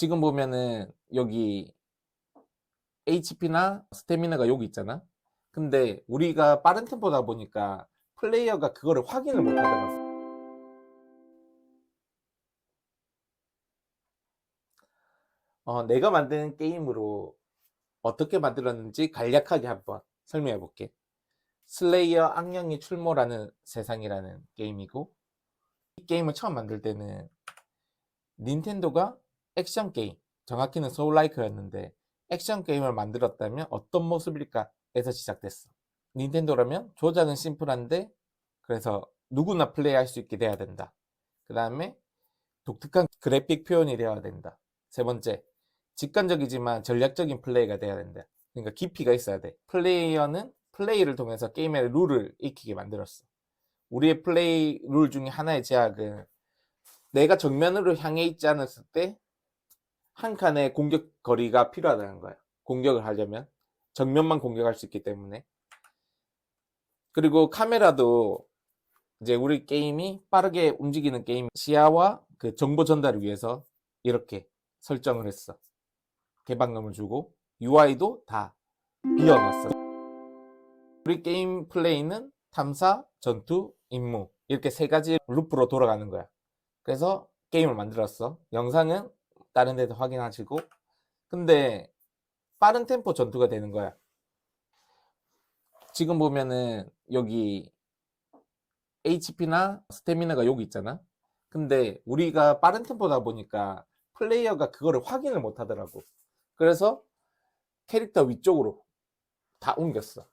지금 보면은 여기 HP나 스태미나가 여기 있잖아. 근데 우리가 빠른 템포다 보니까 플레이어가 그거를 확인을 못 하더라고. 어, 내가 만든 게임으로 어떻게 만들었는지 간략하게 한번 설명해 볼게. 슬레이어 악령이 출몰하는 세상이라는 게임이고, 이 게임을 처음 만들 때는 닌텐도가 액션 게임, 정확히는 소울라이크였는데 액션 게임을 만들었다면 어떤 모습일까 에서 시작됐어. 닌텐도라면 조작은 심플한데 그래서 누구나 플레이할 수 있게 돼야 된다. 그 다음에 독특한 그래픽 표현이 되어야 된다. 세 번째, 직관적이지만 전략적인 플레이가 돼야 된다. 그러니까 깊이가 있어야 돼. 플레이어는 플레이를 통해서 게임의 룰을 익히게 만들었어. 우리의 플레이 룰 중에 하나의 제약은 내가 정면으로 향해 있지 않았을 때 한 칸의 공격 거리가 필요하다는 거야. 공격을 하려면 정면만 공격할 수 있기 때문에 그리고 카메라도 이제 우리 게임이 빠르게 움직이는 게임 시야와 그 정보 전달을 위해서 이렇게 설정을 했어. 개방감을 주고 UI도 다 비워놨어. 우리 게임 플레이는 탐사, 전투, 임무 이렇게 세 가지 루프로 돌아가는 거야. 그래서 게임을 만들었어. 영상은 다른 데서 확인하시고 근데 빠른 템포 전투가 되는 거야. 지금 보면은 여기 HP나 스태미나가 여기 있잖아. 근데 우리가 빠른 템포다 보니까 플레이어가 그거를 확인을 못 하더라고. 그래서 캐릭터 위쪽으로 다 옮겼어.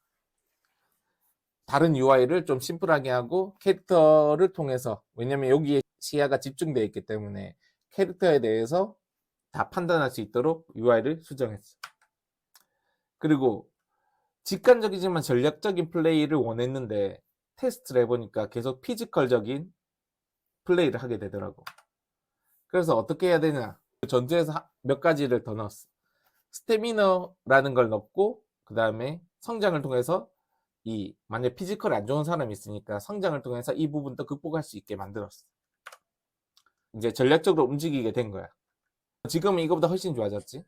다른 UI를 좀 심플하게 하고 캐릭터를 통해서 왜냐면 여기에 시야가 집중되어 있기 때문에 캐릭터에 대해서 다 판단할 수 있도록 UI를 수정했어. 그리고 직관적이지만 전략적인 플레이를 원했는데 테스트를 해보니까 계속 피지컬적인 플레이를 하게 되더라고. 그래서 어떻게 해야 되냐? 전투에서 하- 몇 가지를 더 넣었어. 스태미너라는 걸 넣고 그 다음에 성장을 통해서 이 만약 피지컬이 안 좋은 사람이 있으니까 성장을 통해서 이 부분도 극복할 수 있게 만들었어. 이제 전략적으로 움직이게 된 거야. 지금은 이거보다 훨씬 좋아졌지.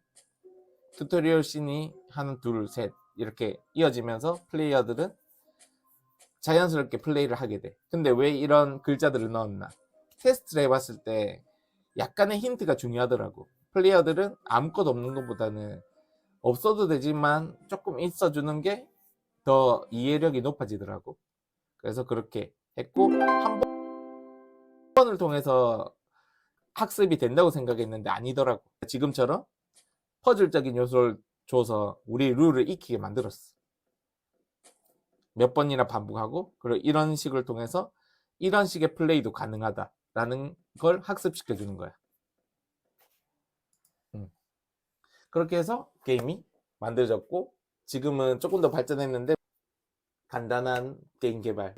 튜토리얼 씬이 하나, 둘, 셋 이렇게 이어지면서 플레이어들은 자연스럽게 플레이를 하게 돼. 근데 왜 이런 글자들을 넣었나? 테스트를 해봤을 때 약간의 힌트가 중요하더라고. 플레이어들은 아무것도 없는 것보다는 없어도 되지만 조금 있어주는 게 더 이해력이 높아지더라고. 그래서 그렇게 했고 한 번을 통해서 학습이 된다고 생각했는데 아니더라고. 지금처럼 퍼즐적인 요소를 줘서 우리 룰을 익히게 만들었어. 몇 번이나 반복하고 그리고 이런 식을 통해서 이런 식의 플레이도 가능하다라는 걸 학습시켜 주는 거야. 음. 그렇게 해서 게임이 만들어졌고 지금은 조금 더 발전했는데 간단한 게임 개발.